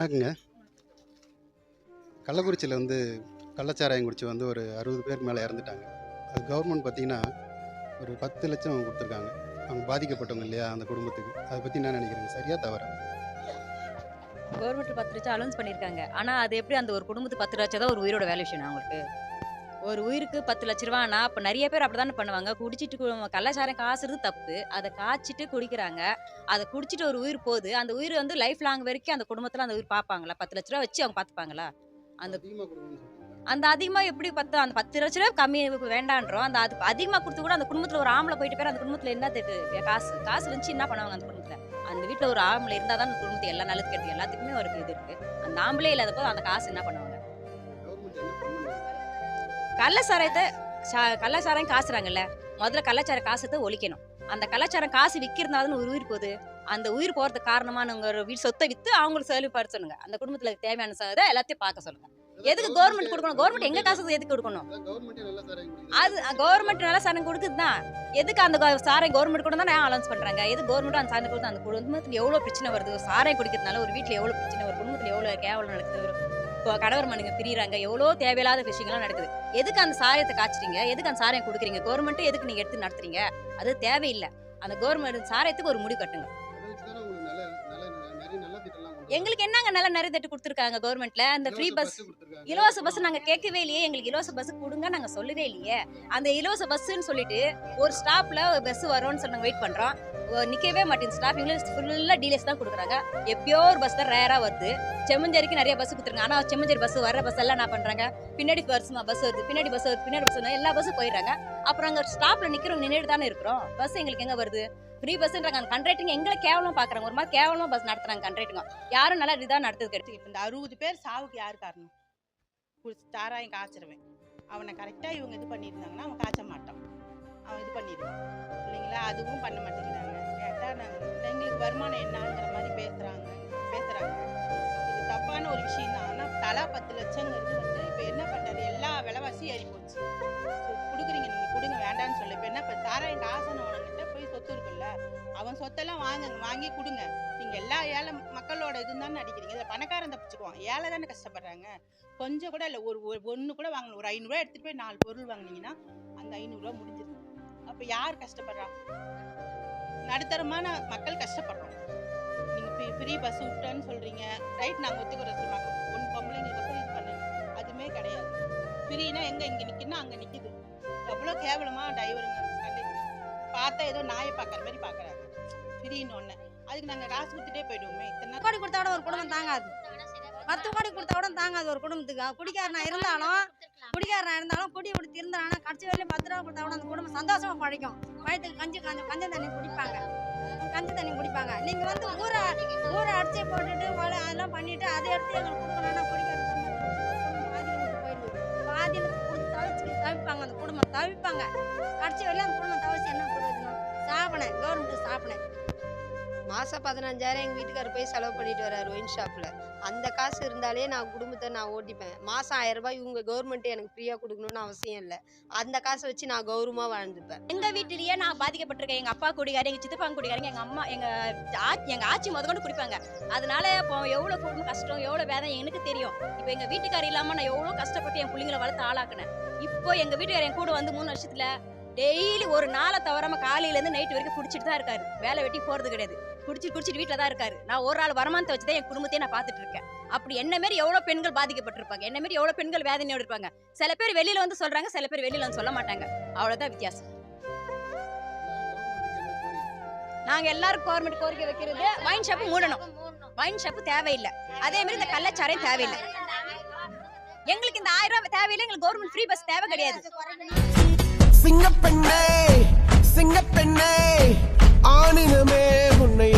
வணக்கங்க கள்ளக்குறிச்சியில் வந்து கள்ளச்சாராயம் குடிச்சு வந்து ஒரு அறுபது பேருக்கு மேலே இறந்துட்டாங்க. அது கவர்மெண்ட் பார்த்தீங்கன்னா ஒரு பத்து லட்சம் கொடுத்துருக்காங்க. அவங்க பாதிக்கப்பட்டவங்க இல்லையா அந்த குடும்பத்துக்கு. அதை பற்றி என்ன நினைக்கிறீங்க? சரியா தவறா? கவர்மெண்ட் பத்து லட்சம் அலௌன்ஸ் பண்ணியிருக்காங்க ஆனால் அது எப்படி அந்த ஒரு குடும்பத்துக்கு பத்து லட்சம் தான் ஒரு உயிரோட வேல்யூஷன் அவங்களுக்கு ஒரு உயிருக்கு பத்து லட்ச ரூபானா அப்போ நிறைய பேர் அப்படி தானே பண்ணுவாங்க. குடிச்சிட்டு கள்ளச்சாரம் காசுறது தப்பு. அதை காய்ச்சிட்டு குடிக்கிறாங்க. அதை குடிச்சிட்டு ஒரு உயிர் போகுது. அந்த உயிர் வந்து லைஃப் லாங் வரைக்கும் அந்த குடும்பத்தில் அந்த உயிர் பார்ப்பாங்களா? பத்து லட்ச ரூபா வச்சு அவங்க பார்த்துப்பாங்களா? அந்த. அந்த அதிகமாக எப்படி பத்து அந்த பத்து லட்ச ரூபா கம்மி வேண்டான்றோம். அந்த அது அதிகமாக கொடுத்து கூட அந்த குடும்பத்தில் ஒரு ஆம்பளை போயிட்டு பேர் அந்த குடும்பத்தில் என்ன திட்டு காசு? காசு இருந்துச்சு என்ன பண்ணுவாங்க அந்த குடும்பத்தில்? அந்த வீட்டில் ஒரு ஆம்பளை இருந்தால் தான் அந்த குடும்பத்தை எல்லா நல்லது கெடுத்து எல்லாத்துக்குமே ஒரு இது இருக்கு. அந்த ஆம்பளை இல்லாத போது அந்த காசு என்ன பண்ணுவாங்க? கள்ளச்சாராயத்தை சா- கள்ளச்சாராயம் காசுறாங்கல்ல முதல்ல கலாச்சார காசத்தை ஒழிக்கணும். அந்த கள்ளச்சாரம் காசு விற்கிறதுனால ஒரு உயிர் போகுது? அந்த உயிர் போகிறதுக்கு காரணமானவங்க ஒரு வீடு சொத்தை வித்து அவங்களுக்கு செலவுப்படுத்தணுங்க அந்த குடும்பத்துல தேவையான சதை எல்லாத்தையும் பார்க்க சொல்லுங்க. எதுக்கு கவர்மெண்ட் கொடுக்கணும்? கவர்மெண்ட் எங்க காசு எதுக்கு கொடுக்கணும்? அது கவர்மெண்ட் நல்லா சாரம் கொடுக்குதுதான். எதுக்கு அந்த சாரை கவர்மெண்ட் கூட தான் அலௌன்ஸ் பண்றாங்க? எது கவர்மெண்ட் அந்த சாரம் கொடுத்து அந்த குடும்பத்துல எவ்வளவு பிரச்சனை வருது? சாரை சாராயம் குடிக்கிறதுனால ஒரு வீட்டுல எவ்வளவு பிரச்சனை ஒரு குடும்பத்துல எவ்வளவு கேவலம் நடக்குது? கணவர் மனுங்க பிரியறாங்க. எவ்வளோ தேவையில்லாத விஷயங்கள்லாம் நடக்குது. எதுக்கு அந்த சாரியத்தை காய்ச்சிறீங்க எதுக்கு அந்த சாராயம் கொடுக்குறீங்க? கவர்மெண்ட் எதுக்கு நீங்க எடுத்து நடத்துறீங்க? அது தேவையில்லை. அந்த கவர்மெண்ட் சாராயத்துக்கு ஒரு முடிவு கட்டுங்க. எங்களுக்கு என்னங்க நல்ல நிறைய தட்டு கொடுத்துருக்காங்க கவர்மெண்ட்ல அந்த. Free bus. இலவச பஸ் நாங்க கேட்கவே இல்லையே. எங்களுக்கு இலவச பஸ் கொடுங்க நாங்க சொல்லவே இல்லையே. அந்த இலவச பஸ்ன்னு சொல்லிட்டு ஒரு ஸ்டாப்ல பஸ் வரும்னு சொல்லி வெயிட் பண்றோம். நிற்கவே மாட்டேங்குது. ஸ்டாப் இங்கிலீஷ் டீலர்ஸ் தான் கொடுக்குறாங்க. எப்பயோ ஒரு பஸ் தான் ரேராக வருது. செம்மஞ்சேரிக்கு நிறைய பஸ் கொடுத்துருங்க ஆனால் செம்மஞ்சேரி பஸ் வர பஸ் எல்லாம் என்ன பண்ணுறாங்க பின்னாடி பஸ் பஸ் வருது. பின்னாடி பஸ் வருது. பின்னாடி பஸ் வருது. எல்லா பஸ்ஸும் போயிடுறாங்க. அப்புறம் அங்கே ஸ்டாப்பில் நிற்கிறவங்க நின்றுட்டு தானே இருக்கிறோம். பஸ் எங்களுக்கு எங்கே வருது? ஃப்ரீ பஸ்ன்றாங்க அந்த கண்ட்ரேட்டிங் எங்களை கேவலம் பார்க்குறாங்க. ஒரு மாதிரி கேவலம் பஸ் நடத்துறாங்க கண்ட்ரேட்டிங்க யாரும் நல்லா இதாக நடத்துது கிடையாது இந்த அறுபது பேர் சாவுக்கு யார் காரணம்? குடிச்சு சாராயம் காய்ச்சிருவேன். அவனை கரெக்டாக இவங்க இது பண்ணியிருந்தாங்கன்னா அவன் காய்ச்ச மாட்டான். அவன் இது பண்ணிடுவான். இல்லைங்களா? அதுவும் பண்ண மாட்டேங்கிறாங்க. எங்களுக்கு வருமானம் என்னங்கிற மாதிரி பேசுகிறாங்க பேசுகிறாங்க இது தப்பான ஒரு விஷயம் தான் ஆனால் தலா பத்து லட்சங்கிறது வந்து இப்போ என்ன பண்ணுறது எல்லா விலைவாசியும் ஏறி போச்சு. ஸோ கொடுக்குறீங்க நீங்கள் கொடுங்க வேண்டாம்னு சொல்லி இப்போ என்ன இப்போ சாராயம் காசனவன்கிட்ட போய் சொத்து இருக்குல்ல அவன் சொத்தெல்லாம் வாங்குங்க வாங்கி கொடுங்க. நீங்க எல்லா ஏழை மக்களோட இது தானே அடிக்கிறீங்க. இதில் பணக்காரன் தப்பிச்சுக்குவான். ஏழை தானே கஷ்டப்படுறாங்க. கொஞ்சம் கூட இல்லை ஒரு ஒன்று கூட வாங்கணும் ஒரு ஐநூறுரூவா எடுத்துகிட்டு போய் நாலு பொருள் வாங்குனீங்கன்னா அந்த ஐநூறுரூவா முடிஞ்சிருது. அப்போ யார் கஷ்டப்படுறா? நடுத்தரமான மக்கள் கஷ்டப்படுறோம். நீங்கள் ஃப்ரீ பஸ் விட்டேன்னு சொல்கிறீங்க ரைட் நாங்கள் ஒத்துக்கிறோம் சரி மக்கள் ஒன்று பொம்பளைங்களுக்கோசரம் இது பண்ணுங்க அதுவுமே கிடையாது. ஃப்ரீனா எங்கே இங்கே நிற்கணும் அங்கே நிற்கிது எவ்வளோ கேவலமாக டிரைவருங்க பார்த்தா ஏதோ நாயை பார்க்குற மாதிரி பார்க்குறாங்க ஃப்ரீன்னு ஒன்று அதுக்கு நாங்கள் காசு கொடுத்துட்டே போயிடுவோமே. இத்தனை கோடி கொடுத்தா கூட ஒரு குடும்பம் தாங்காது. பத்து கோடி கொடுத்தா கூட தாங்காது ஒரு குடும்பத்துக்கு. குடிக்காரனா இருந்தாலும் குடிக்காரனா இருந்தாலும் குடி கொடுத்து இருந்தானா கடைசி வரையிலும் பத்து ரூபா கொடுத்தா கூட அந்த குடும்பம் சந்தோஷமா பழைக்கும். வயிற்றுக்கு கஞ்சி கஞ்சி கஞ்சி தண்ணி குடிப்பாங்க. கஞ்சி தண்ணி குடிப்பாங்க. நீங்க வந்து ஊரை ஊரை அடிச்சு போட்டுட்டு மழை அதெல்லாம் பண்ணிட்டு அதை எடுத்து எங்களுக்கு கொடுக்கணும்னா குடிக்கிறது பாதியில் கொடுத்து தவிச்சு தவிப்பாங்க அந்த குடும்பம் தவிப்பாங்க. கடைசி வரையிலும் அந்த குடும்பம் தவிச்சு என்ன பிரயோஜனம் சாப்பினேன் கவர்மெண்ட் சாப்பினேன் மாதம் பதினஞ்சாயிரம் எங்கள் வீட்டுக்காரர் போய் செலவு பண்ணிட்டு வர்றாரு ஒயின் ஷாப்பில் அந்த காசு இருந்தாலே நான் குடும்பத்தை நான் ஓட்டிப்பேன். மாதம் ஆயிரரூபா இவங்க கவர்மெண்ட் எனக்கு ஃப்ரீயாக கொடுக்கணும்னு அவசியம் இல்லை. அந்த காசை வச்சு நான் கௌரவமாக வாழ்ந்துப்பேன். எங்கள் வீட்டிலேயே நான் பாதிக்கப்பட்டிருக்கேன். எங்கள் அப்பா குடிகாரு எங்கள் சித்தப்பா குடிகாரங்க எங்கள் அம்மா எங்கள் ஆ- எங்கள் ஆச்சி முத குடிப்பாங்க. அதனால இப்போ எவ்வளோ குடும்பம் கஷ்டம் எவ்வளோ வேதம் எனக்கு தெரியும். இப்போ எங்கள் வீட்டுக்காரர் இல்லாமல் நான் எவ்வளோ கஷ்டப்பட்டு என் பிள்ளைங்களை வளர்த்து ஆளாக்குனேன். இப்போ எங்கள் வீட்டுக்காரர் என் கூட வந்து மூணு வருஷத்தில் டெய்லி ஒரு நாளை தவறாம காலையிலேருந்து நைட்டு வரைக்கும் குடிச்சிட்டு தான் இருக்காரு. வேலை வெட்டி போகிறது கிடையாது. குடிச்சிட்டு குடிச்சிட்டு வீட்டில் தான் இருக்காரு. நான் ஒரு ஆள் வருமானத்தை வச்சு தான் என் குடும்பத்தையே நான் பார்த்துட்டு இருக்கேன். அப்படி என்ன மாரி எவ்வளவு பெண்கள் பாதிக்கப்பட்டிருப்பாங்க? என்ன மாரி எவ்வளவு பெண்கள் வேதனையோடு இருப்பாங்க? சில பேர் வெளியில வந்து சொல்றாங்க சில பேர் வெளியில் வந்து சொல்ல மாட்டாங்க. அவ்வளோதான் வித்தியாசம். நாங்க எல்லாரும் கவர்மெண்ட் கோரிக்கை வைக்கிறது வைன் ஷாப்பு மூடணும். வைன் ஷாப் தேவையில்லை. அதே மாதிரி இந்த கள்ளச்சாரையும் தேவையில்லை. எங்களுக்கு இந்த ஆயிரம் ரூபாய் தேவையில்லை எங்களுக்கு கவர்மெண்ட் ஃப்ரீ பஸ் தேவை கிடையாது. சிங்க பெண்ணே சிங்க பெண்ணே ஆணினமே உன்னை